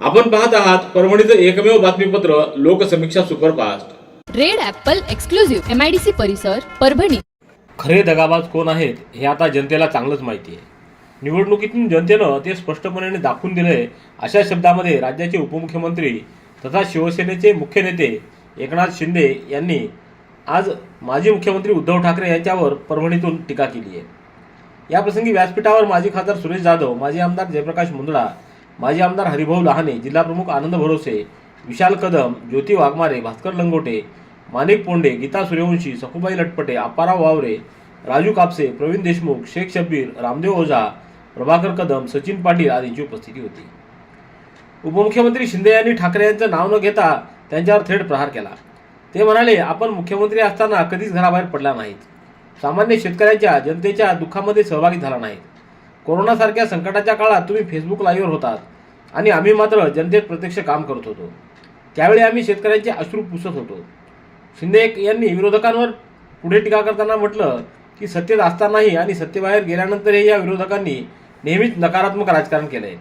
आपण पाहत आहात परभणीचं एकमेव बातमीपत्र Loksamiksha superfast. Red apple exclusive MIDC परिसर परभणी. खरे दगाबाज कोण आहेत हे आता जनतेला चांगलंच माहिती आहे. निवडणुकीतून जनतेनं ते स्पष्टपणे दाखवून दिलंय अशा शब्दामध्ये राज्याचे उपमुख्यमंत्री तथा शिवसेनेचे मुख्य नेते एकनाथ शिंदे यांनी आज माजी मुख्यमंत्री उद्धव ठाकरे यांच्यावर परभणीतून टीका केली आहे. याप्रसंगी व्यासपीठावर माजी खासदार सुरेश जाधव माजी आमदार जयप्रकाश मुंदडा माजी आमदार हरिभाऊ लहाने जिल्हाप्रमुख आनंद भरोसे विशाल कदम ज्योती वाघमारे भास्कर लंगोटे माणिक पोंडे गीता सूर्यवंशी सखुबाई लटपटे अप्पाराव वावरे राजू कापसे प्रवीण देशमुख शेख शब्बीर रामदेव ओझा प्रभाकर कदम सचिन पाटील आदींची उपस्थिती होती. उपमुख्यमंत्री शिंदे यांनी ठाकरे यांचं नाव न घेता त्यांच्यावर थेट प्रहार केला. ते म्हणाले आपण मुख्यमंत्री असताना कधीच घराबाहेर पडला नाहीत. सामान्य शेतकऱ्यांच्या जनतेच्या दुःखामध्ये सहभागी झाला नाहीत. कोरोनासारख्या संकटाच्या काळात तुम्ही फेसबुक लाईव्हवर होतात. आणि आम्ही मात्र जनतेत प्रत्यक्ष काम करत होतो. त्यावेळी आम्ही शेतकऱ्यांचे अश्रू पुसत होतो. शिंदे यांनी विरोधकांवर पुढे टीका करताना म्हटलं की सत्तेत असतानाही आणि सत्तेबाहेर गेल्यानंतरही या विरोधकांनी नेहमीच नकारात्मक राजकारण केलंय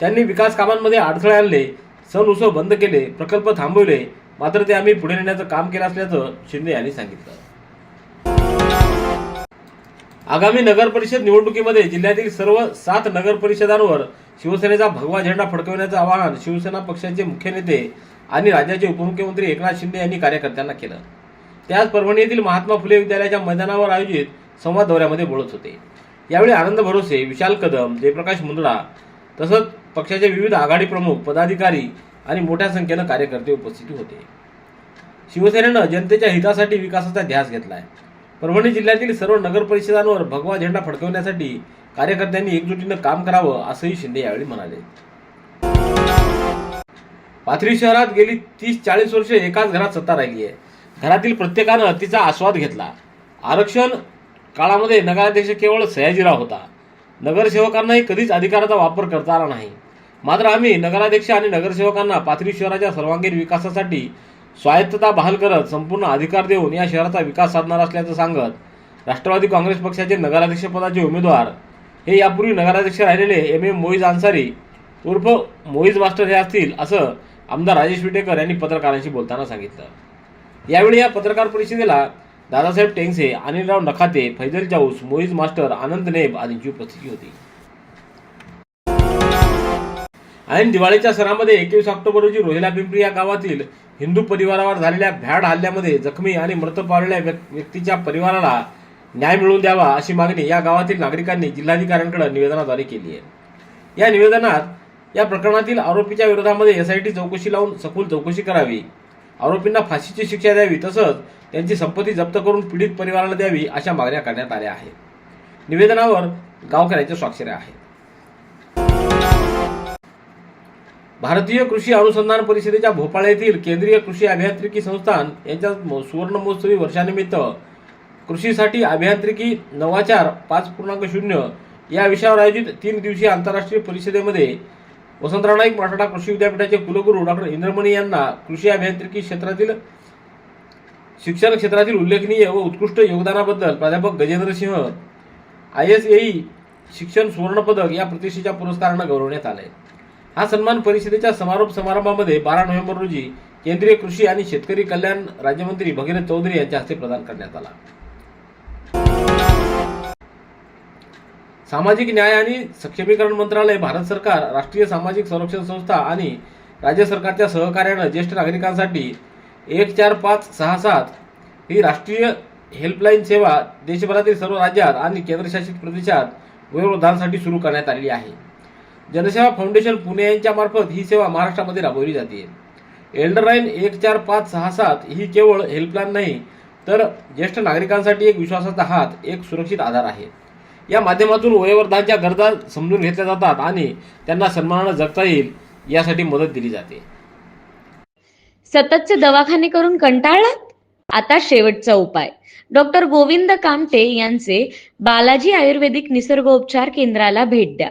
त्यांनी विकास कामांमध्ये अडथळे आणले सण उत्सव बंद केले प्रकल्प थांबवले मात्र ते आम्ही पुढे नेण्याचं काम केलं असल्याचं शिंदे यांनी सांगितलं. आगामी नगर परिषद निवडणुकीमध्ये जिल्ह्यातील सर्व सात नगर परिषदांवर शिवसेनेचा भगवा झेंडा फडकवण्याचं आवाहन शिवसेना पक्षाचे मुख्य नेते आणि राज्याचे उपमुख्यमंत्री एकनाथ शिंदे यांनी कार्यकर्त्यांना केलं. त्याच परभणी येथील महात्मा फुले विद्यालयाच्या मैदानावर आयोजित संवाद दौऱ्यामध्ये बोलत होते. यावेळी आनंद भरोसे विशाल कदम जयप्रकाश मुंदडा तसंच पक्षाचे विविध आघाडी प्रमुख पदाधिकारी आणि मोठ्या संख्येनं कार्यकर्ते उपस्थित होते. शिवसेनेनं जनतेच्या हितासाठी विकासाचा ध्यास घेतला आहे परभणी जिल्ह्यातील सर्व नगरपरिषदांवर भगवा झेंडा फडकवण्यासाठी कार्यकर्त्यांनी एकजुटीनं काम करावं असंही शिंदे यावेळी म्हणाले. पाथरी शहरात गेली तीस चाळीस वर्ष एकाच घरात सत्ता राहिली आहे. घरातील प्रत्येकानं तिचा आस्वाद घेतला. आरक्षण काळामध्ये नगराध्यक्ष केवळ सयाजीराव होता. नगरसेवकांनाही कधीच अधिकाराचा वापर करता आला नाही. मात्र आम्ही नगराध्यक्ष आणि नगरसेवकांना पाथरी शहराच्या सर्वांगीण विकासासाठी स्वायत्तता बहाल करत संपूर्ण अधिकार देऊन या शहराचा विकास साधणार असल्याचं सांगत राष्ट्रवादी काँग्रेस पक्षाचे नगराध्यक्षपदाचे उमेदवार हे यापूर्वी नगराध्यक्ष राहिलेले एम एम मोईज अन्सारी उर्फ मोईज मास्टर हे असतील असं आमदार राजेश विटेकर यांनी पत्रकारांशी बोलताना सांगितलं. यावेळी या पत्रकार परिषदेला दादासाहेब टेंगसे अनिलराव नखाते फैजल जाऊस मोईज मास्टर आनंद नेब आदींची उपस्थिती होती. ऐन दिवाळीच्या सणामध्ये एकवीस ऑक्टोबर रोजी रोहिला पिंपरी या गावातील हिंदू परिवारावर झालेल्या भ्याड हल्ल्यामध्ये जखमी आणि मृत पावलेल्या व्यक्तीच्या परिवाराला न्याय मिळवून द्यावा अशी मागणी या गावातील नागरिकांनी जिल्हाधिकाऱ्यांकडे निवेदनाद्वारे केली आहे. या निवेदनात या प्रकरणातील आरोपीच्या विरोधामध्ये एसआयटी चौकशी लावून सखोल चौकशी करावी आरोपींना फाशीची शिक्षा द्यावी तसंच त्यांची संपत्ती जप्त करून पीडित परिवाराला द्यावी अशा मागण्या करण्यात आल्या आहेत. निवेदनावर गावकऱ्यांच्या स्वाक्षऱ्या आहेत. भारतीय कृषी अनुसंधान परिषदेच्या भोपाळ येथील केंद्रीय कृषी अभियांत्रिकी संस्थान यांच्या सुवर्ण महोत्सवी वर्षानिमित्त कृषीसाठी अभियांत्रिकी नवाचार पाच पूर्णांक शून्य या विषयावर आयोजित तीन दिवसीय आंतरराष्ट्रीय परिषदेमध्ये वसंतराव नाईक मराठा कृषी विद्यापीठाचे कुलगुरू डॉक्टर इंद्रमणी यांना कृषी अभियांत्रिकी क्षेत्रातील शिक्षण क्षेत्रातील उल्लेखनीय व उत्कृष्ट योगदानाबद्दल प्राध्यापक Gajendra Singh I S A E शिक्षण सुवर्णपदक या प्रतिष्ठेच्या पुरस्कारानं गौरवण्यात आलं आहे हा सन्मान परिषदेच्या समारोप समारंभामध्ये बारा नोव्हेंबर रोजी केंद्रीय कृषी आणि शेतकरी कल्याण राज्यमंत्री भगीरथ चौधरी यांच्या हस्ते प्रदान करण्यात आला. सामाजिक न्याय आणि सक्षमीकरण मंत्रालय भारत सरकार राष्ट्रीय सामाजिक संरक्षण संस्था आणि राज्य सरकारच्या सहकार्यानं ज्येष्ठ नागरिकांसाठी एक चार पाच सहा सात ही राष्ट्रीय हेल्पलाईन सेवा देशभरातील सर्व राज्यात आणि केंद्रशासित प्रदेशात वयोवृद्धांसाठी सुरू करण्यात आलेली आहे. जनसेवा फाउंडेशन पुणे यांच्या मार्फत ही सेवा महाराष्ट्रामध्ये राबवली जाते. एल्डरलाईन एक चार पाच सहा सात ही केवळ हेल्पलाईन नाही तर ज्येष्ठ नागरिकांसाठी एक विश्वासाचा हात एक सुरक्षित आधार आहे. या माध्यमातून वयोवर्धांच्या गरजा समजून घेतल्या जातात आणि त्यांना सन्मानानं जगता येईल यासाठी मदत दिली जाते. सततचे दवाखाने करून कंटाळलात? आता शेवटचा उपाय. डॉक्टर गोविंद कामटे यांचे बालाजी आयुर्वेदिक निसर्गोपचार केंद्राला भेट द्या.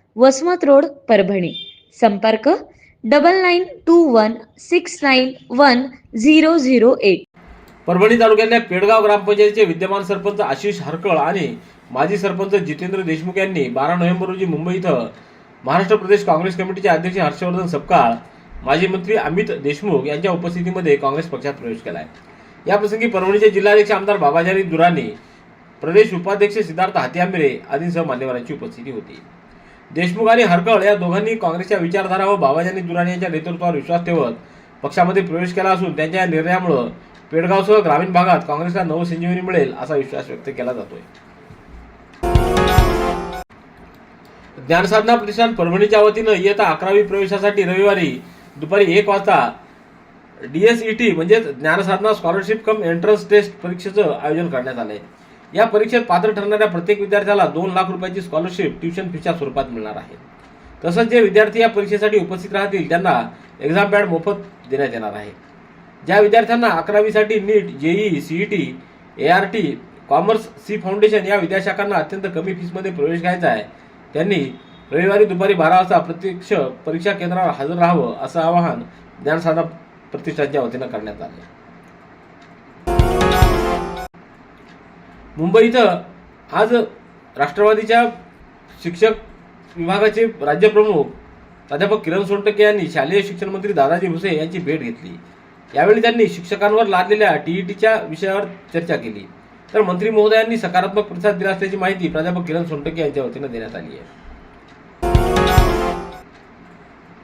वसमत रोड परभणी. संपर्क double nine two one six nine one zero zero eight Parbhani तालुक्यातल्या पेडगाव ग्रामपंचायतीचे विद्यमान सरपंच आशिष हरकळ आणि माजी सरपंच जितेंद्र देशमुख यांनी बारा नोव्हेंबर रोजी मुंबई इथं महाराष्ट्र प्रदेश काँग्रेस कमिटीचे अध्यक्ष हर्षवर्धन सपकाळ माजी मंत्री अमित देशमुख यांच्या उपस्थितीमध्ये काँग्रेस पक्षात प्रवेश केला आहे याप्रसंगी परभणीचे जिल्हाध्यक्ष आमदार बाबाजारी दुराणी प्रदेश उपाध्यक्ष सिद्धार्थ हातीआंबरे आदींसह मान्यवरांची उपस्थिती होती. देशमुख आणि हरकळ या दोघांनी काँग्रेसच्या विचारधारा व बाबाजानी दुराणी यांच्या नेतृत्वावर विश्वास ठेवत पक्षामध्ये प्रवेश केला असून त्यांच्या या निर्णयामुळे पेडगावसह ग्रामीण भागात काँग्रेसला नवसंजीवनी मिळेल असा विश्वास व्यक्त केला जातोय. ज्ञानसाधना प्रतिष्ठान परभणीच्या वतीनं इयत्ता अकरावी प्रवेशासाठी रविवारी दुपारी एक वाजता डीएसईटी म्हणजेच Dnyansadhana scholarship cum entrance test परीक्षेचं आयोजन करण्यात आलंय. या परीक्षेत पात्र ठरणाऱ्या प्रत्येक विद्यार्थ्याला दोन लाख रुपयाची स्कॉलरशिप ट्युशन फीच्या स्वरूपात मिळणार आहे. तसंच जे विद्यार्थी या परीक्षेसाठी उपस्थित राहतील त्यांना एक्झाम पॅड मोफत देण्यात येणार आहे. ज्या विद्यार्थ्यांना अकरावीसाठी NEET JEE CET A R T commerce C foundation या विद्याशाखांना अत्यंत कमी फीसमध्ये प्रवेश घ्यायचा आहे त्यांनी रविवारी दुपारी बारा वाजता प्रत्यक्ष परीक्षा केंद्रावर हजर राहावं असं आवाहन ज्ञानसाधा प्रतिष्ठानच्या वतीनं करण्यात आलं मुंबई इथं आज राष्ट्रवादीच्या शिक्षक विभागाचे राज्यप्रमुख प्राध्यापक किरण सोनटके यांनी शालेय शिक्षण मंत्री दादाजी भुसे यांची भेट घेतली. यावेळी त्यांनी शिक्षकांवर लादलेल्या टीईटीच्या विषयावर चर्चा केली. तर मंत्री महोदयांनी सकारात्मक प्रतिसाद दिला असल्याची माहिती प्राध्यापक किरण सोनटके यांच्या वतीनं देण्यात आली आहे.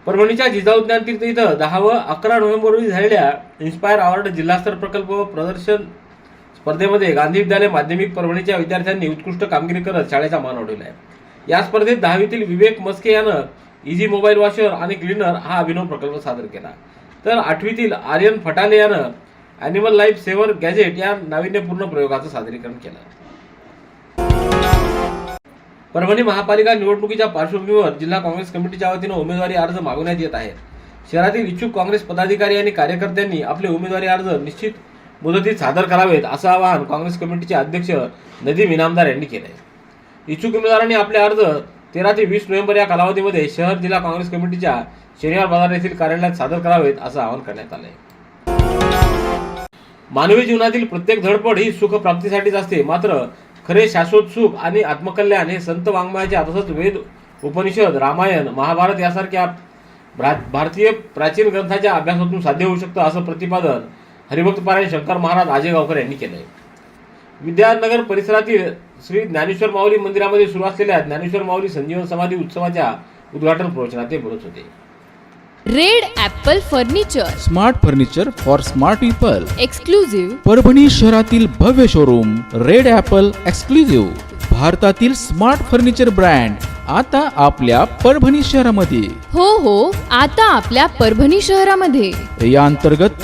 परभणीच्या जिजाऊ ज्ञानतीर्थ तीर्थ इथं दहावं अकरा नोव्हेंबर रोजी झालेल्या इन्स्पायर अवॉर्ड जिल्हास्तर प्रकल्प व प्रदर्शन स्पर्धेमध्ये गांधी विद्यालय माध्यमिक परभणीच्या विद्यार्थ्यांनी उत्कृष्ट कामगिरी करत शाळेचा मान वाढवला आहे. या स्पर्धेत दहावीतील विवेक मस्के यानं इझी मोबाईल वॉशर आणि क्लिनर हा अभिनव प्रकल्प सादर केला. तर आठवीतील आर्यन फटाले यानं अॅनिमल लाईफ सेव्हर गॅजेट या नाविन्यपूर्ण प्रयोगाचं सादरीकरण केलं. परभणी महापालिका निवडणुकीच्या पार्श्वभूमीवर जिल्हा काँग्रेस कमिटीच्या वतीनं उमेदवारी अर्ज मागवण्यात येत आहेत. शहरातील इच्छुक काँग्रेस पदाधिकारी आणि कार्यकर्त्यांनी आपले उमेदवारी अर्ज निश्चित मुदतीत सादर करावेत असं आवाहन काँग्रेस कमिटीचे अध्यक्ष नदीम इनामदार यांनी केलं आहे इच्छुक उमेदवारांनी आपले अर्ज तेरा ते वीस नोव्हेंबर या कालावधीमध्ये शहर जिल्हा काँग्रेस कमिटीच्या शनिवार बाजार येथील कार्यालयात सादर करावेत असं आवाहन करण्यात आलं आहे मानवी जीवनातील प्रत्येक धडपड ही सुख प्राप्तीसाठीच असते. मात्र खरे शाश्वत सुख आणि आत्मकल्याण हे संत वाङ्मयाच्या तसंच वेद उपनिषद रामायण महाभारत यासारख्या भारतीय प्राचीन ग्रंथाच्या अभ्यासातून साध्य होऊ शकतं असं प्रतिपादन हरिभक्त पारायण शंकर महाराज आजेगावकर यांनी केलंय. विद्यानगर परिसरातील श्री ज्ञानेश्वर माऊली मंदिरामध्ये सुरू असलेल्या ज्ञानेश्वर माऊली संजीवन समाधी उत्सवाच्या उद्घाटन प्रवचनात ते बोलत होते. Red Apple furniture. Smart furniture for smart people. Exclusive Parbhani शहरातील भव्य शोरूम रेड ॲपल एक्सक्लुझिव्ह भारतातील स्मार्ट फर्निचर ब्रँड आता आपल्या परभणी शहरामध्ये. हो हो आता आपल्या परभणी शहरामध्ये. या अंतर्गत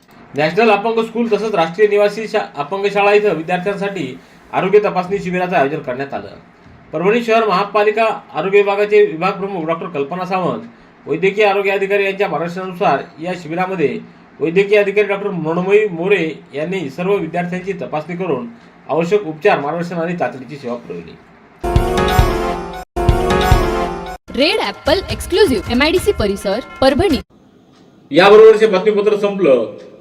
नॅशनल अपंग स्कूल तसंच राष्ट्रीय निवासी शा अपंग शाळा इथं विद्यार्थ्यांसाठी आरोग्य तपासणी शिबिराचं आयोजन करण्यात आलं. परभणी शहर महापालिका आरोग्य विभागाचे विभाग प्रमुख डॉक्टर कल्पना सावंत वैद्यकीय आरोग्य अधिकारी यांच्या मार्गदर्शनानुसार या शिबिरामध्ये वैद्यकीय अधिकारी डॉक्टर मृण्मयी मोरे यांनी सर्व विद्यार्थ्यांची तपासणी करून आवश्यक उपचार मार्गदर्शन आणि तातडीची सेवा पुरवली. Red apple exclusive M I D C परिसर परभणी. याबरोबरचे बातमीपत्र संपलं.